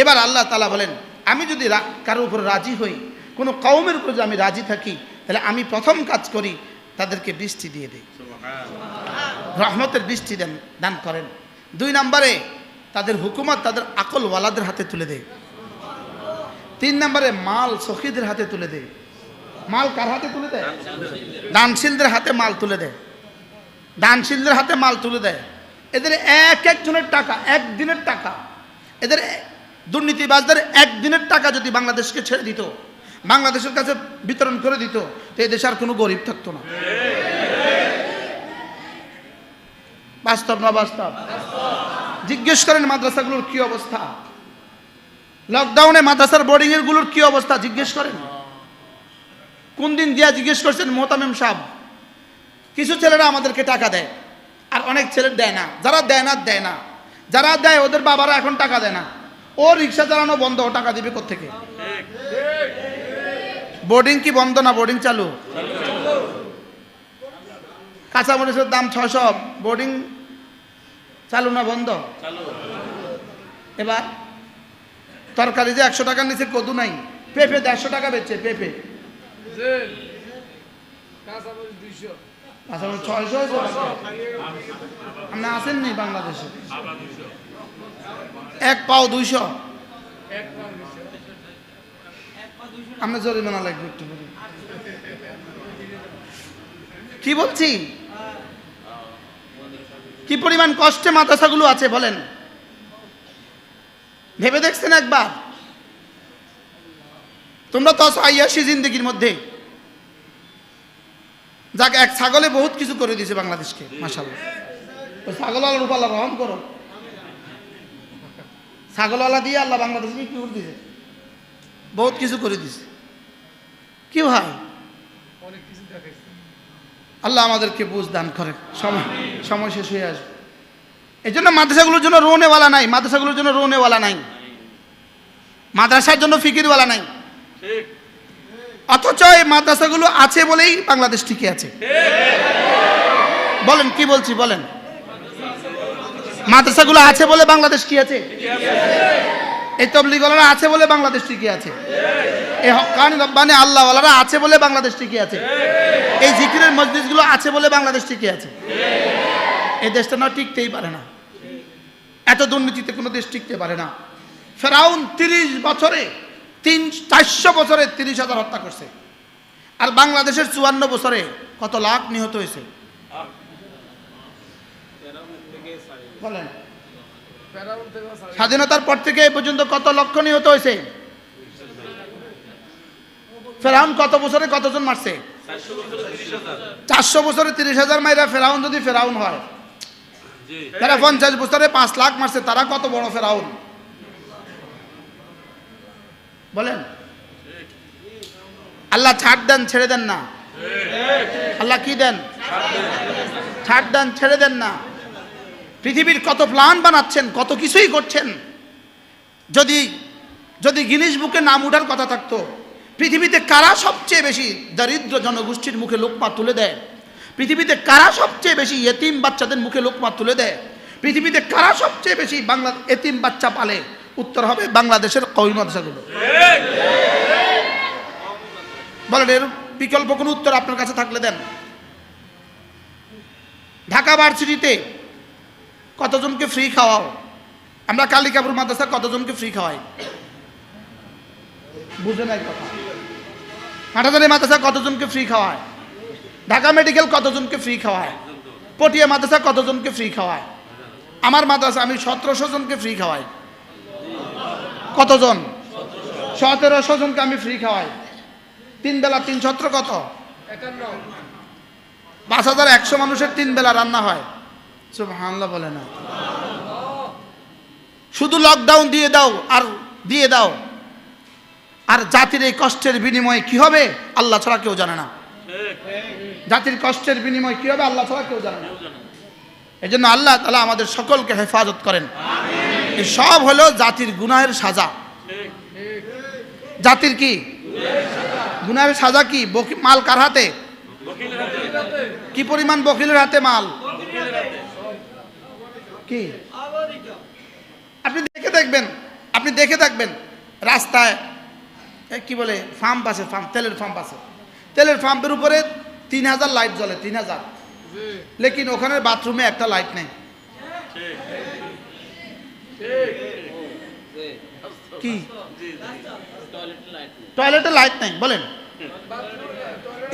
এবার আল্লাহ তালা বলেন আমি যদি কারোর উপর রাজি হই কোনো কওমের উপর যদি আমি রাজি থাকি তাহলে আমি প্রথম কাজ করি তাদেরকে বৃষ্টি দিয়ে দিই। রহমতের বৃষ্টি দেন দান করেন। দুই নম্বরে তাদের হুকুমত তাদের আকল ওয়ালাদের হাতে তুলে দেয়। তিন নম্বরে মাল সখীদের হাতে তুলে দেয়। মাল কার হাতে তুলে দেয়? দানশীলদের হাতে মাল তুলে দেয়। দানশীলদের হাতে মাল তুলে দেয়। এদের এক একজনের টাকা একদিনের টাকা। এদের দুর্নীতিবাজদের একদিনের টাকা যদি বাংলাদেশকে ছেড়ে দিত, বাংলাদেশের কাছে বিতরণ করে দিত, তো এই দেশে আর কোনো গরিব থাকতো না। বাস্তব না বাস্তব? জিজ্ঞেস করেন মাদ্রাসাগুলোর কি অবস্থা? লকডাউনে মাদ্রাসার বোর্ডিং এরগুলোর কি অবস্থা? জিজ্ঞেস করেন। কোন দিন দিয়া জিজ্ঞেস করছেন, মোহতামিম সাহেব, কিছু ছেলেরা আমাদেরকে টাকা দেয়, আর অনেক ছেলে দেয় না। যারা দেয় না দেয় না। যারা দেয়, ওদের বাবারা এখন টাকা দেয় না। ও রিক্সা চালানো বন্ধ, ও টাকা দিবে কোথেকে বোর্ডিং কি বন্ধ না বোর্ডিং চালু? কাঁচামরিচের দাম ছশো বোর্ডিং চালু না বন্ধ? এবার, তরকারি যে একশো টাকার নিচে কদু নাই, পেঁপে দেড়শো টাকা বেচছে পেঁপে। ছয়শো আপনি আসেননি বাংলাদেশে? এক পাও দুইশো। আমরা জরিমানা লাগবে একটু বলি কি বলছি? কি পরিমাণ কষ্টে মাদ্রাসাগুলো আছে বলেন? ভেবে দেখছেন একবার? তোমরা তো আছো আইয়াসি জিন্দগির মধ্যে। যাক এক ছাগলে বহুত কিছু করে দিয়েছে বাংলাদেশকে মাসাল্লাহ ছাগল আল্লাহ রহম করো ছাগলওয়ালা দিয়ে আল্লাহ বাংলাদেশকে কি করে দিয়েছে বহুত কিছু করে দিয়েছে কি ভাই? আল্লাহ আমাদেরকে বুঝ দান করে। সময় সময় শেষ হয়ে আসবে। এই জন্য মাদ্রাসাগুলোর জন্য রোনেওয়ালা নাই মাদ্রাসাগুলোর জন্য রোনেওয়ালা নাই। মাদ্রাসার জন্য ফিকিরওয়ালা নাই। অথচ এই মাদ্রাসাগুলো আছে বলেই বাংলাদেশ টিকে আছে। বলেন কি বলছি বলেন। মাদ্রাসাগুলো আছে বলে বাংলাদেশ কি আছে? এই তবলিগলারা আছে বলে বাংলাদেশ টিকে আছে। এই হকানি রব্বানি আল্লাহওয়ালারা আছে বলে বাংলাদেশ টিকে আছে। এই জিকিরের মসজিদগুলো আছে বলে বাংলাদেশ টিকে আছে। এই দেশটা না টিকতেই পারে না। এত দুর্নীতিতে কোনো দেশ টিকতে পারে না। ফেরাউন তিরিশ বছরে, তিন, চারশো বছরে তিরিশ হাজার হত্যা করছে। আর বাংলাদেশের চুয়ান্ন বছরে কত লাখ নিহত হয়েছে? বলেন। স্বাধীনতার পর থেকে এই পর্যন্ত কত লক্ষ নিহত হয়েছে? ফেরাউন কত বছরে কতজন মারছে? চারশো বছরে তিরিশ হাজার মাইরা ফেরাউন যদি ফেরাউন হয়। তারা পঞ্চাশ বছরে পাঁচ লাখ মারছে, তারা কত বড় ফেরাউন? বলেন। আল্লাহ ছাড় দেন, ছেড়ে দেন না। আল্লাহ কি দেন? ছাড় দেন। ছেড়ে দেন না। পৃথিবীর কত প্ল্যান বানাচ্ছেন, কত কিছুই করছেন। যদি যদি গিনিস বুকে নাম উঠার কথা থাকতো, পৃথিবীতে কারা সবচেয়ে বেশি দরিদ্র জনগোষ্ঠীর মুখে লোকমা তুলে দেয়? পৃথিবীতে কারা সবচেয়ে বেশি এতিম বাচ্চাদের মুখে লোকমা তুলে দেয়? পৃথিবীতে কারা সবচেয়ে বেশি বাংলা, এতিম বাচ্চা পালে? উত্তর হবে বাংলাদেশের কৌমি মাদ্রাসাগুলো। বলেন, এর বিকল্প কোনো উত্তর আপনার কাছে থাকলে দেন। ঢাকা ভার্সিটিতে কতজনকে ফ্রি খাওয়াও? আমরা কালিকাপুর মাদ্রাসা কতজনকে ফ্রি খাওয়াই? বুঝে নাই কথা। হাটাজারি মাদ্রাসা কতজনকে ফ্রি খাওয়ায়? ঢাকা মেডিকেল কতজনকে ফ্রি খাওয়ায়? পটিয়া মাদ্রাসা কতজনকে ফ্রি খাওয়ায়? আমার মাদ্রাসা, আমি সতেরোশো জনকে ফ্রি খাওয়াই। কতজন? সতেরোশো জনকে আমি ফ্রি খাওয়াই। তিন বেলা তিন ছত্র কত? পাঁচ হাজার একশো মানুষের তিন বেলা রান্না হয়। হামলা বলে না। শুধু লকডাউন দিয়ে দাও আর দিয়ে দাও। আর জাতির এই কষ্টের বিনিময়ে কি হবে? আল্লাহ ছাড়া কেউ জানে না। জাতির কষ্টের বিনিময় কি হবে? আল্লাহ ছাড়া কেউ জানে না। এই জন্য আল্লাহ তালা আমাদের সকলকে হেফাজত করেন। এই সব হলো জাতির গুনাহের সাজা। জাতির কি? গুনাহের সাজা কি? মাল কার হাতে? কি পরিমাণ বকিলের হাতে মাল? কি? আপনি দেখে দেখবেন আপনি দেখে থাকবেন রাস্তায় কি বলে পাম্প আছে পাম্প তেলের পাম্প আছে। তেলের পাম্পের উপরে তিন হাজার লাইট জ্বলে তিন হাজার। লেকিন ওখানে বাথরুমে একটা লাইট নেই। কি? টয়লেটে লাইট নেই। বলেন।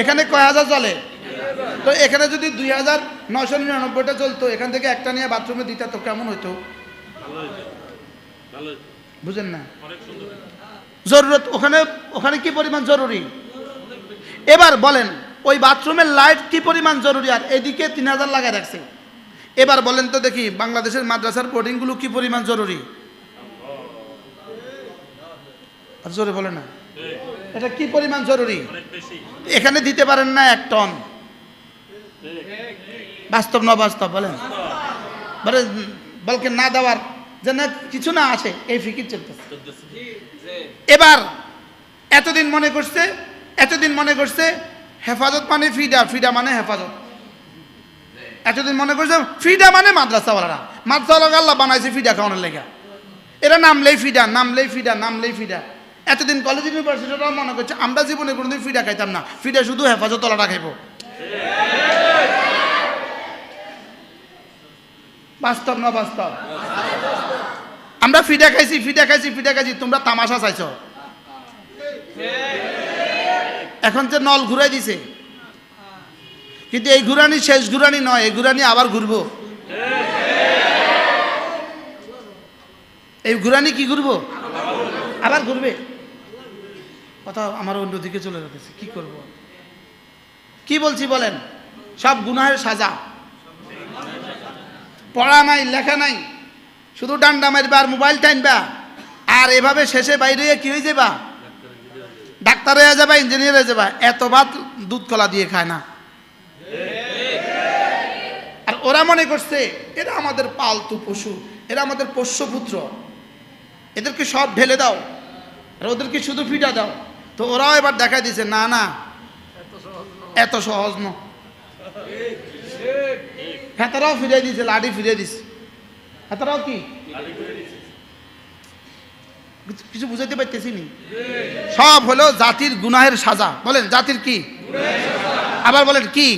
এখানে কয় হাজার চলে তো এখানে যদি দুই হাজার নশো নিরানব্বইটা চলতো, এখান থেকে একটা নিয়ে বাথরুমে দিতে তো কেমন হইতো? বুঝেন না? জরুরত, ওখানে ওখানে কি পরিমাণ জরুরি? এবার বলেন, ওই বাথরুমের লাইট কি পরিমাণ জরুরি? আর এদিকে তিন হাজার লাগায় রাখছে। এবার বলেন তো দেখি, বাংলাদেশের মাদ্রাসার বোর্ডিংগুলো কি পরিমাণ জরুরি? জোরে বলে না। এটা কি পরিমাণ জরুরি? এখানে দিতে পারেন না এক টন বাস্তব না বাস্তব বলেন। বলে, বলকে না দেওয়ার যে না কিছু না আছে, এই ফিকির চলতেছে। এবার এতদিন মনে করছে, এতদিন মনে করছে, হেফাজত মানে ফিডা ফিডা মানে হেফাজত। এতদিন মনে করছে ফিডা মানে মাদ্রাসাওয়ালারা। মাদ্রাসাওয়ালা আল্লাহ বানাইছে ফিডা খাওয়ানোর লেগা। এরা নামলেই ফিডা নামলেই ফিডা নামলেই ফিডা এতদিন কলেজ ইউনিভার্সিটিটাও মনে করছে, আমরা জীবনে কোনোদিন ফিডা খাইতাম না। ফিডা শুধু হেফাজতওয়ালারা খাইব। বাস্তব না বাস্তব? আমরা ফিডা খাইছি ফিডা খাইছি ফিডা খাইছি, তোমরা তামাশা চাইছ। এখন যে নল ঘুরাই দিছে। কিন্তু এই ঘুরানি শেষ ঘুরানি নয়, এই ঘুরানি আবার ঘুরবো। এই ঘুরানি কি ঘুরবো? আবার ঘুরবে। কথা আমার অন্যদিকে চলে যেতেছে কি করব? কি বলছি বলেন? সব গুনাহের সাজা। পড়া নাই, লেখা নাই। শুধু ডান্ডা মারবা আর মোবাইল টাইনবা আর এভাবে শেষে বাইরে কি হয়ে যাবা? ডাক্তার হয়ে যাবা, ইঞ্জিনিয়ার হয়ে যাবা। এত ভাত দুধ কলা দিয়ে খায় না। আর ওরা মনে করছে, এরা আমাদের পালতু পশু, এরা আমাদের পোষ্যপুত্র এদেরকে সব ঢেলে দাও, আর ওদেরকে শুধু ফিটা দাও। তো ওরাও এবার দেখা দিছে, না না, এত সহজ ন হেতারাও ফিরিয়ে দিয়েছে লাঠি ফিরিয়ে দিছে হেতারাও কি? কিছু বুঝাইতে পারতেছি নি? সব হলো জাতির গুনাহের সাজা। বলেন, জাতির কি? আবার বলেন, কি?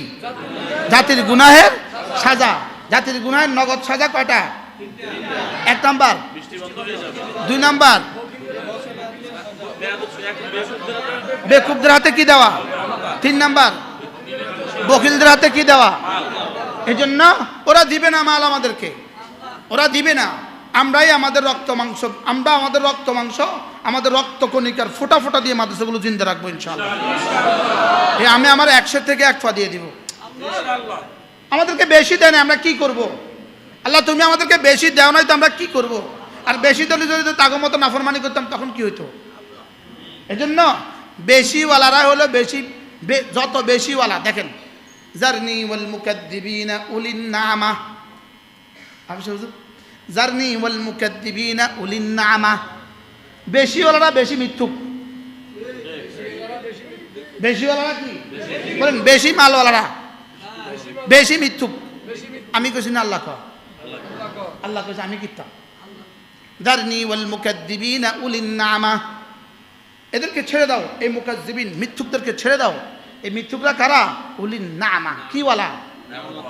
জাতির গুনাহের সাজা। জাতির গুনাহের নগদ সাজা কয়টা? এক নাম্বার। দুই নাম্বার। বেকুবদের হাতে কি দেওয়া? তিন নাম্বার। বকিলদের হাতে কি দেওয়া? এই জন্য ওরা দিবে না মাল আমাদেরকে। ওরা দিবে না। আমরাই আমাদের রক্ত মাংস, আমরা আমাদের রক্ত মাংস, আমাদের রক্ত কণিকার ফোটা ফোটা দিয়ে মাদ্রাসাগুলো জিন্দা রাখব ইনশাল্লাহ আমি আমার একশো থেকে এক পা দিয়ে দিব। আমাদেরকে বেশি দেয় না, আমরা কি করব। আল্লাহ, তুমি আমাদেরকে বেশি দেও নাই তো আমরা কি করব। আর বেশি দিলে যদি তাগো মতো নাফরমানি করতাম, তখন কি হইতো? এজন্য বেশিওয়ালারা হলো বেশি যত বেশিওয়ালা, দেখেন জারনি ওয়াল মুকাদ্দিবিনা উলিন নামা আমি হুজুর জারনি ওয়াল মুকাদ্দিবিনা উলিন নামা বেশিওয়ালারা বেশি মিথ্যুক বেশিওয়ালারা কি বলেন বেশি মালওয়ালারা বেশি মিথ্যুক আমি কইছি না আল্লাহ কয় আল্লাহ কইছে আমি কিতাম দারনি ওয়াল মুকাদ্দিবিনা উলিন নামা এদেরকে ছেড়ে দাও এই মুকাজ্জিবিন মিথ্যুকদেরকে ছেড়ে দাও এই মিথ্যুকরা কারা? উলিন নামা। কিওয়ালা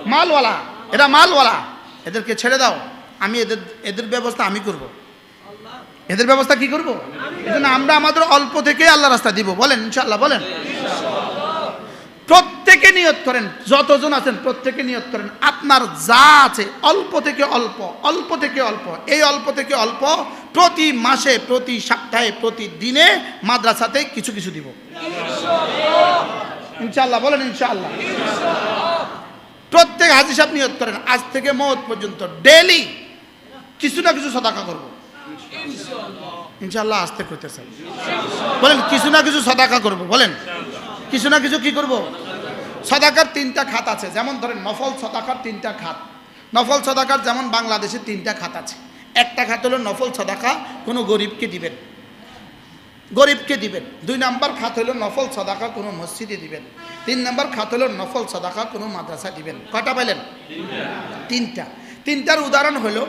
মালওয়ালা। এরা মালওয়ালা। এদেরকে ছেড়ে দাও। আমি এদের এদের ব্যবস্থা আমি করব। এদের ব্যবস্থা কি করব? এজন্য আমরা আমাদের অল্প থেকে আল্লাহ রাস্তা দিব। বলেন, ইনশাআল্লাহ, বলেন। প্রত্যেকে নিয়ত করেন। যতজন আছেন, প্রত্যেকে নিয়ত করেন। আপনার যা আছে, অল্প থেকে অল্প অল্প থেকে অল্প, এই অল্প থেকে অল্প প্রতি মাসে, প্রতি সপ্তাহে প্রতি দিনে মাদ্রাসাতে কিছু কিছু দিব। ইনশাআল্লাহ বলেন ইনশাল্লাহ প্রত্যেক হাজি সাহেব নিয়ত করেন আজ থেকে মত পর্যন্ত ডেলি কিছু না কিছু সদাকা করব। ইনশাআল্লাহ। আসতে করতেছেন বলেন কিছু না কিছু সদাকা করব বলেন। কিছু না কিছু কি করব? সদাকার তিনটা খাত আছে যেমন ধরেন নফল সদাকার তিনটা খাত। নফল সদাকার যেমন বাংলাদেশে তিনটা খাত আছে। একটা খাত হলো নফল সদাকা কোনো গরিবকে দিবেন গরিবকে দিবেন। দুই নাম্বার খাত হলো নফল সদাকা, কোনো মসজিদে দিবেন। তিন নাম্বার খাত হলো নফল সদাকা, কোনো মাদ্রাসা দিবেন। কটা পেলেন তিনটা। তিনটার উদাহরণ হলো,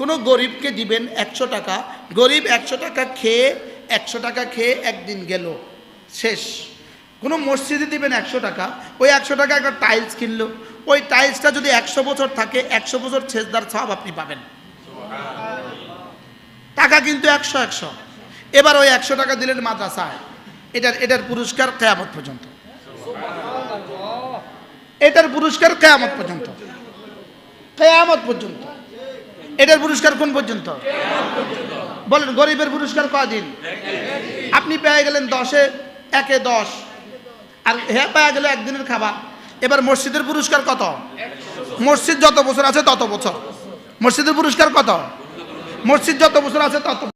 কোনো গরিবকে দিবেন একশো টাকা, গরিব একশো টাকা খেয়ে একশো টাকা খেয়ে একদিন গেল, শেষ। কোনো মসজিদে দিবেন একশো টাকা, ওই একশো টাকা একটা টাইলস কিনলো, ওই টাইলসটা যদি একশো বছর থাকে, একশো বছর ছেজদার সব আপনি পাবেন। টাকা কিন্তু একশো একশো। এবার ওই একশো টাকা দিলেন মাদ্রাসায়। এটার এটার পুরস্কার কেয়ামত পর্যন্ত। এটার পুরস্কার কেয়ামত পর্যন্ত। কেয়ামত পর্যন্ত। এটার পুরস্কার কোন পর্যন্ত? বলেন, গরিবের পুরস্কার কদিন আপনি পেয়ে গেলেন দশে, একে দশ। আর হ্যাঁ পেয়ে গেলে একদিনের খাবার। এবার মসজিদের পুরস্কার কত? মসজিদ যত বছর আছে তত বছর। মসজিদের পুরস্কার কত? মসজিদ যত বছর আছে তত